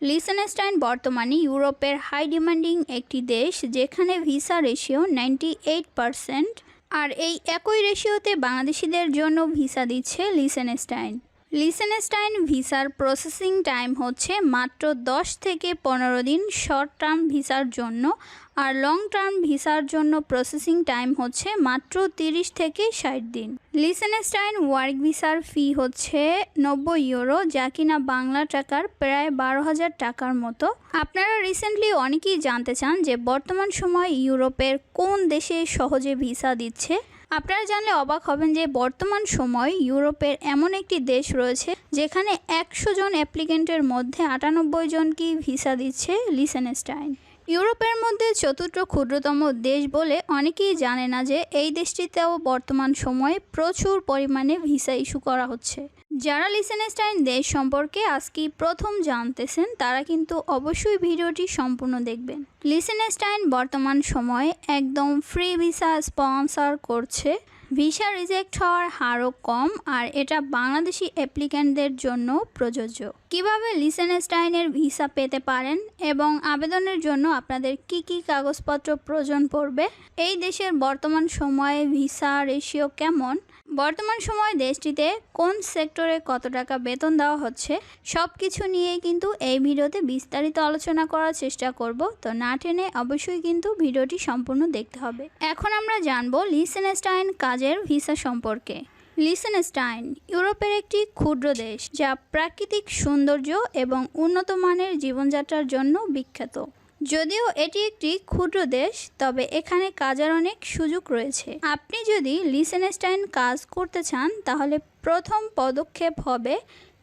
লিসেনস্টাইন বর্তমানে ইউরোপের high demanding একটি দেশ, যেখানে visa ratio ninety eight percent আর এই একই রেশিওতে বাংলাদেশিদের জন্য ভিসা দিচ্ছে লিসেনস্টাইন লিসেনস্টাইন ভিসার প্রসেসিং টাইম হচ্ছে মাত্র দশ থেকে পনেরো দিন শর্ট টার্ম ভিসার জন্য, আর লং টার্ম ভিসার জন্য প্রসেসিং টাইম হচ্ছে মাত্র তিরিশ থেকে ষাট দিন। লিসেনস্টাইন ওয়ার্ক ভিসার ফি হচ্ছে নব্বই ইউরো, যা কিনা বাংলা টাকার প্রায় বারো হাজার টাকার মতো। আপনারা রিসেন্টলি অনেকেই জানতে চান যে বর্তমান সময় ইউরোপের কোন দেশে সহজে ভিসা দিচ্ছে। আপনারা জানলে অবাক হবেন যে বর্তমান সময় ইউরোপের এমন একটি দেশ রয়েছে যেখানে একশো জন অ্যাপ্লিকেন্টের মধ্যে আটানব্বই জনকেই ভিসা দিচ্ছে লিসেনস্টাইন। ইউরোপের মধ্যে চতুর্থ ক্ষুদ্রতম দেশ বলে অনেকেই জানে না যে এই দেশটিতেও বর্তমান সময়ে প্রচুর পরিমাণে ভিসা ইস্যু করা হচ্ছে। যারা লিসেনস্টাইন দেশ সম্পর্কে আজকে প্রথম জানতেছেন, তারা কিন্তু অবশ্যই ভিডিওটি সম্পূর্ণ দেখবেন। লিসেনস্টাইন বর্তমান সময়ে একদম ফ্রি ভিসা স্পন্সর করছে। ভিসা রিজেক্ট হওয়ার হারও কম আর এটা বাংলাদেশি অ্যাপ্লিক্যান্টদের জন্য প্রযোজ্য। কীভাবে লিসেনস্টাইনের ভিসা পেতে পারেন এবং আবেদনের জন্য আপনাদের কি কি কাগজপত্র প্রয়োজন পড়বে? এই দেশের বর্তমান সময়ে ভিসা রেশিও কেমন? বর্তমান সময়ে দেশটিতে কোন সেক্টরে কত টাকা বেতন দেওয়া হচ্ছে সব কিছু নিয়েই কিন্তু এই ভিডিওতে বিস্তারিত আলোচনা করার চেষ্টা করব। তো না টেনে অবশ্যই কিন্তু ভিডিওটি সম্পূর্ণ দেখতে হবে। এখন আমরা জানব লিসেনস্টাইন কাজের ভিসা সম্পর্কে। লিসেনস্টাইন ইউরোপের একটি ক্ষুদ্র দেশ যা প্রাকৃতিক সৌন্দর্য এবং উন্নত মানের জীবনযাত্রার জন্য বিখ্যাত। যদিও এটি একটি ক্ষুদ্র দেশ, তবে এখানে কাজের অনেক সুযোগ রয়েছে। আপনি যদি লিসেনস্টাইন কাজ করতে চান, তাহলে প্রথম পদক্ষেপ হবে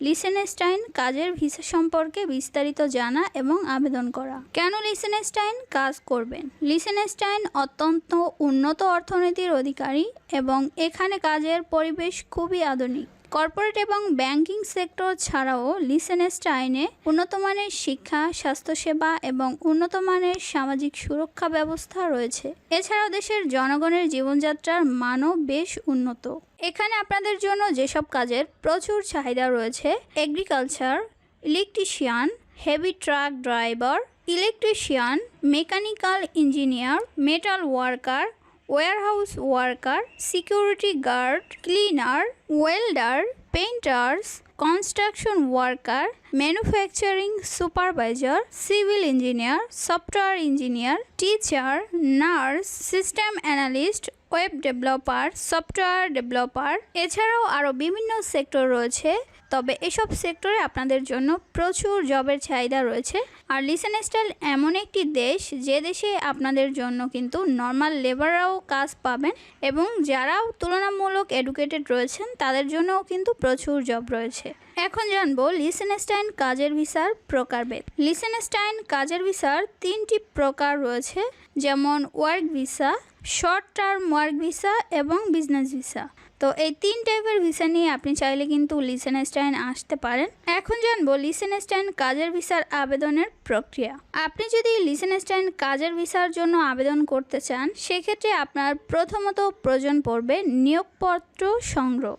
লিসেনস্টাইন কাজের ভিসা সম্পর্কে বিস্তারিত জানা এবং আবেদন করা। কেন লিসেনস্টাইন কাজ করবেন? লিসেনস্টাইন অত্যন্ত উন্নত অর্থনীতির অধিকারী এবং এখানে কাজের পরিবেশ খুবই আধুনিক। কর্পোরেট এবং ব্যাংকিং সেক্টর ছাড়াও লিসেনস্টাইনে উন্নতমানের শিক্ষা, স্বাস্থ্যসেবা এবং উন্নতমানের সামাজিক সুরক্ষা ব্যবস্থা রয়েছে। এছাড়াও দেশের জনগণের জীবনযাত্রার মানও বেশ উন্নত। এখানে আপনাদের জন্য যেসব কাজের প্রচুর চাহিদা রয়েছে agriculture electrician heavy truck driver electrician mechanical engineer metal worker warehouse worker security guard cleaner welder painters construction worker manufacturing supervisor civil engineer software engineer teacher nurse system analyst web developer software developer এছাড়াও আরও বিভিন্ন sector রয়েছে। তবে এসব সেক্টরে আপনাদের জন্য প্রচুর জবের চাহিদা রয়েছে। আর লিসেনস্টাইল এমন একটি দেশ, যে দেশে আপনাদের জন্য কিন্তু নর্মাল লেবাররাও কাজ পাবেন এবং যারাও তুলনামূলক এডুকেটেড রয়েছেন, তাদের জন্যও কিন্তু প্রচুর জব রয়েছে। এখন জানব লিসেনস্টাইন কাজের ভিসার প্রকারভেদ লিসেনস্টাইন কাজের ভিসার তিনটি প্রকার রয়েছে, যেমন work visa short term work visa এবং বিজনেস ভিসা তো এই তিন টাইপের ভিসা নিয়ে আপনি চাইলে কিন্তু লিসেন লিসেনস্টাইন আসতে পারেন। এখন জানব লিসেনস্টাইন কাজের ভিসার আবেদনের প্রক্রিয়া। আপনি যদি লিসেন লিসেনস্টাইন কাজের ভিসার জন্য আবেদন করতে চান, সেক্ষেত্রে আপনার প্রথমত প্রয়োজন পড়বে নিয়োগপত্র সংগ্রহ।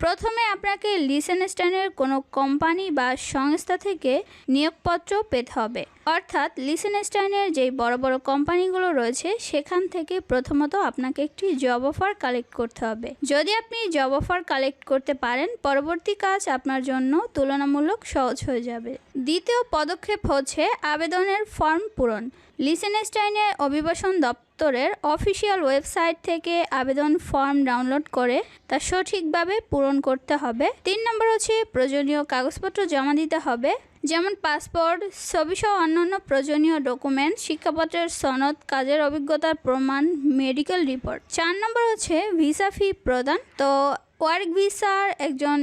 প্রথমে আপনাকে লিসেন লিসেনস্টাইনের কোনো কোম্পানি বা সংস্থা থেকে নিয়োগপত্র পেতে হবে। অর্থাৎ লিসেনস্টাইনের যেই বড় বড় কোম্পানিগুলো রয়েছে, সেখান থেকে প্রথমত আপনাকে একটি জব অফার কালেক্ট করতে হবে। যদি আপনি জব অফার কালেক্ট করতে পারেন, পরবর্তী কাজ আপনার জন্য তুলনামূলক সহজ হয়ে যাবে। দ্বিতীয় পদক্ষেপ হচ্ছে আবেদনের ফর্ম পূরণ। লিসেনস্টাইনের অভিবাসন দপ্তরের অফিসিয়াল ওয়েবসাইট থেকে আবেদন ফর্ম ডাউনলোড করে তা সঠিকভাবে পূরণ করতে হবে। তিন নম্বর হচ্ছে প্রয়োজনীয় কাগজপত্র জমা দিতে হবে। যেমন পাসপোর্ট, ছবিসহ অন্যান্য প্রয়োজনীয় ডকুমেন্ট, শিক্ষাপত্রের সনদ, কাজের অভিজ্ঞতার প্রমাণ, মেডিকেল রিপোর্ট। চার নম্বর হচ্ছে ভিসা ফি প্রদান। তো ওয়ার্ক ভিসার একজন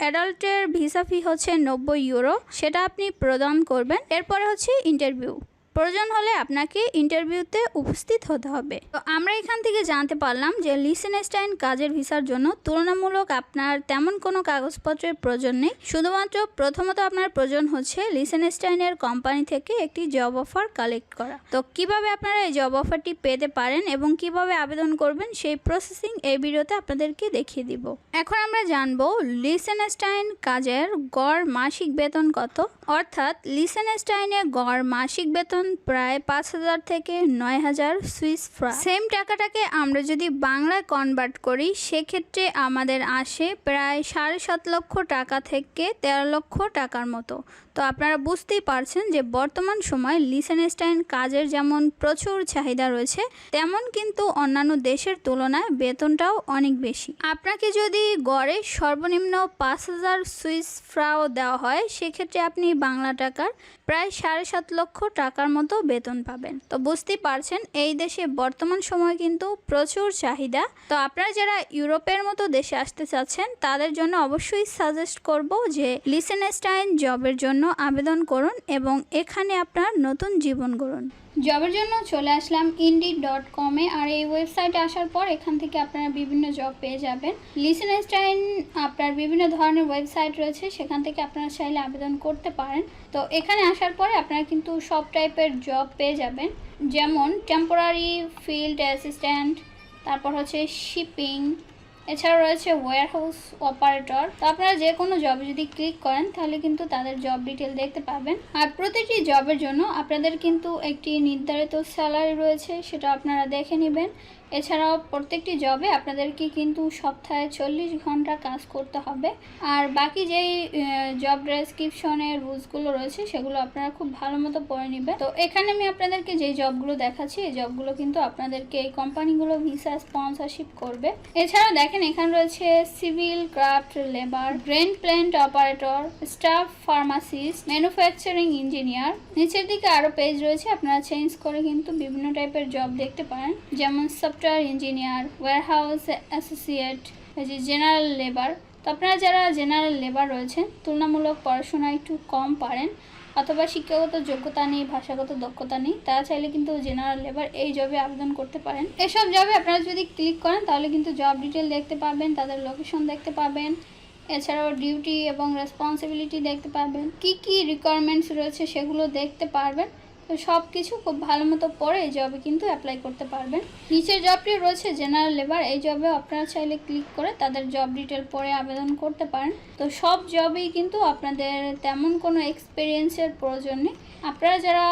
অ্যাডাল্টের ভিসা ফি হচ্ছে নব্বই ইউরো। সেটা আপনি প্রদান করবেন। এরপরে হচ্ছে ইন্টারভিউ। প্রয়োজন হলে আপনাকে ইন্টারভিউতে উপস্থিত হতে হবে। তো আমরা এখান থেকে জানতে পারলাম যে লিসেনস্টাইন কাজের ভিসার জন্য তুলনামূলক আপনার তেমন কোনো কাগজপত্রের প্রয়োজন নেই। শুধুমাত্র প্রথমত আপনার প্রয়োজন হচ্ছে লিসেনস্টাইনের কোম্পানি থেকে একটি জব অফার কালেক্ট করা। তো কীভাবে আপনারা এই জব অফারটি পেতে পারেন এবং কীভাবে আবেদন করবেন সেই প্রসেসিং এই ভিডিওতে আপনাদেরকে দেখিয়ে দিব। এখন আমরা জানব লিসেনস্টাইন কাজের গড় মাসিক বেতন কত? অর্থাৎ লিসেনস্টাইনে গড় মাসিক বেতন প্রায় পাঁচ হাজার থেকে নয় হাজার সুইস ফ্রা। সেম টাকাটাকে আমরা যদি বাংলায় কনভার্ট করি, সেক্ষেত্রে আমাদের আসে প্রায় সাড়ে সাত লক্ষ টাকা থেকে তেরো লক্ষ টাকার মতো। তো আপনারা বুঝতেই পারছেন যে বর্তমান সময় লিসেনস্টাইন কাজের যেমন প্রচুর চাহিদা রয়েছে, তেমন কিন্তু অন্যান্য দেশের তুলনায় বেতনটাও অনেক বেশি। আপনাকে যদি গড়ে সর্বনিম্ন পাঁচ হাজার সুইস ফ্রাও দেওয়া হয়, সেক্ষেত্রে আপনি বাংলা টাকার প্রায় সাড়ে সাত লক্ষ টাকার মতো বেতন পাবেন। তো বুঝতে পারছেন, এই দেশে বর্তমান সময় কিন্তু প্রচুর চাহিদা। তো আপনারা যারা ইউরোপের মতো দেশে আসতে চাচ্ছেন, তাদের জন্য অবশ্যই সাজেস্ট করব যে লিসেনস্টাইন জবের জন্য আবেদন করুন এবং এখানে আপনার নতুন জীবন গড়ুন। জবের জন্য চলে আসলাম ইন্ডি ডট কমে আর এই ওয়েবসাইটে আসার পর এখান থেকে আপনারা বিভিন্ন জব পেয়ে যাবেন। লিসেনস্টাইন আপনার বিভিন্ন ধরনের ওয়েবসাইট রয়েছে, সেখান থেকে আপনারা চাইলে আবেদন করতে পারেন। তো এখানে আসার পরে আপনারা কিন্তু সব টাইপের জব পেয়ে যাবেন। যেমন টেম্পোরারি ফিল্ড অ্যাসিস্ট্যান্ট তারপর হচ্ছে শিপিং এছাড়াও রয়েছে ওয়্যার হাউস অপারেটর তো আপনারা যে কোনো জবে যদি ক্লিক করেন, তাহলে কিন্তু তাদের জব ডিটেল দেখতে পাবেন। আর প্রতিটি জবের জন্য আপনাদের কিন্তু একটি নির্ধারিত স্যালারি রয়েছে, সেটা আপনারা দেখে নেবেন। এছাড়াও প্রত্যেকটি জবে আপনাদেরকে কিন্তু সপ্তাহে চল্লিশ ঘণ্টা কাজ করতে হবে। আর বাকি যেই জব ডেসক্রিপশনের রুলসগুলো রয়েছে, সেগুলো আপনারা খুব ভালো মতো পড়ে নেবেন। তো এখানে আমি আপনাদেরকে যে জবগুলো দেখাচ্ছি, এই জবগুলো কিন্তু আপনাদেরকে এই কোম্পানিগুলো ভিসা স্পন্সরশিপ করবে। এছাড়াও দেখেন, এখানে রয়েছে civil craft labour grain plant operator staff pharmacist manufacturing engineer নিচের দিকে আরও পেজ রয়েছে, আপনারা চেঞ্জ করে কিন্তু বিভিন্ন টাইপের জব দেখতে পারেন। যেমন সফটওয়্যার ইঞ্জিনিয়ার ওয়্যারহাউস অ্যাসোসিয়েট এই জেনারেল লেবার তো আপনারা যারা জেনারেল লেবার রয়েছেন, তুলনামূলক পড়াশোনা একটু কম পারেন, অথবা শিক্ষাগত যোগ্যতা নেই, ভাষাগত দক্ষতা নেই, তারা চাইলে কিন্তু জেনারেল লেবার এই জবে আবেদন করতে পারেন। এসব জবে আপনারা যদি ক্লিক করেন, তাহলে কিন্তু জব ডিটেল দেখতে পাবেন, তাদের লোকেশন দেখতে পাবেন, এছাড়াও ডিউটি এবং রেসপন্সিবিলিটি দেখতে পাবেন, কি কি রিকোয়ারমেন্টস রয়েছে সেগুলো দেখতে পারবেন। তো সব কিছু খুব ভালো মতো পরে এই জবে কিন্তু অ্যাপ্লাই করতে পারবেন। নিচের জবটি রয়েছে জেনারেল লেবার এই জবে আপনারা চাইলে ক্লিক করে তাদের জব ডিটেল পরে আবেদন করতে পারেন। তো সব জবেই কিন্তু আপনাদের তেমন কোনো এক্সপিরিয়েন্সের প্রয়োজন নেই। আপনারা যারা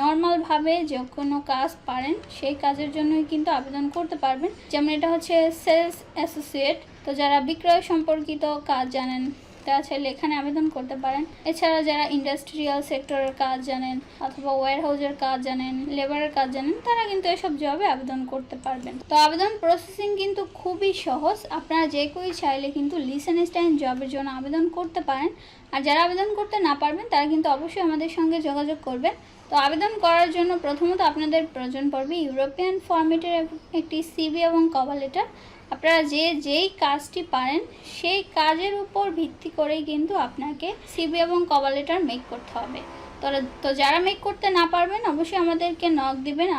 নর্মালভাবে যে কোনো কাজ পারেন, সেই কাজের জন্যই কিন্তু আবেদন করতে পারবেন। যেমন এটা হচ্ছে সেলস অ্যাসোসিয়েট তো যারা বিক্রয় সম্পর্কিত কাজ জানেন তারা চাইলে এখানে আবেদন করতে পারেন। এছাড়া যারা ইন্ডাস্ট্রিয়াল সেক্টরের কাজ জানেন অথবা ওয়্যার হাউসের কাজ জানেন লেবারের কাজ জানেন, তারা কিন্তু এসব জবে আবেদন করতে পারবেন। তো আবেদন প্রসেসিং কিন্তু খুবই সহজ। আপনারা যে কেউই চাইলে কিন্তু লিসেন স্টাইন জবের জন্য আবেদন করতে পারেন। আর যারা আবেদন করতে না পারবেন, তারা কিন্তু অবশ্যই আমাদের সঙ্গে যোগাযোগ করবেন। তো আবেদন করার জন্য প্রথমত আপনাদের প্রয়োজন পড়বে ইউরোপিয়ান ফর্মেটের একটি সিবি এবং কভার লেটার আপনারা যে, যেই কাজটি পারেন, সেই কাজের উপর ভিত্তি করেই কিন্তু আপনাকে সিবি এবং কভার লেটার মেক করতে হবে। তো তো যারা মেক করতে না পারবেন, অবশ্যই আমাদেরকে নক দিবেন।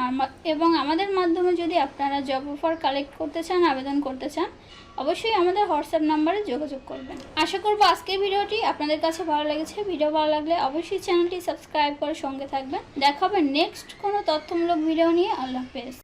এবং আমাদের মাধ্যমে যদি আপনারা জব অফার কালেক্ট করতে চান, আবেদন করতে চান, অবশ্যই আমাদের হোয়াটসঅ্যাপ নাম্বারে যোগাযোগ করবেন। আশা করব আজকের ভিডিওটি আপনাদের কাছে ভালো লেগেছে। ভিডিও ভালো লাগলে অবশ্যই চ্যানেলটি সাবস্ক্রাইব করে সঙ্গে থাকবেন। দেখা হবে নেক্সট কোনো তথ্যমূলক ভিডিও নিয়ে। আল্লাহ হাফেজ।